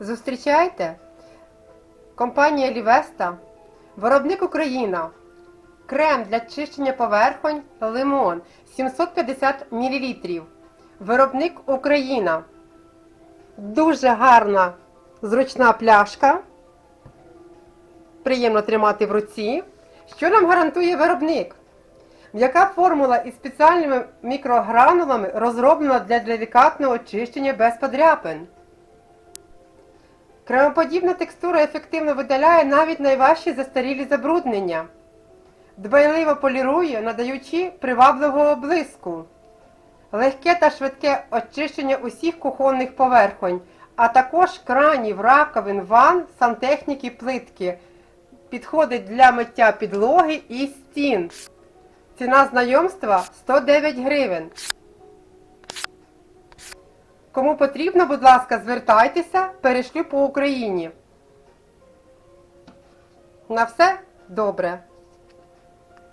Зустрічайте! Компанія Лівеста, виробник Україна. Крем для чищення поверхонь Лимон 750 мл. Виробник Україна. Дуже гарна зручна пляшка. Приємно тримати в руці. Що нам гарантує виробник? М'яка формула із спеціальними мікрогранулами розроблена для делікатного очищення без подряпин. Кремоподібна текстура ефективно видаляє навіть найважчі застарілі забруднення. Дбайливо полірує, надаючи привабливого блиску. Легке та швидке очищення усіх кухонних поверхонь, а також кранів, раковин, ван, сантехніки, плитки. Підходить для миття підлоги і стін. Ціна знайомства 109 гривень. Кому потрібно, будь ласка, звертайтеся, перешлю по Україні. На все добре.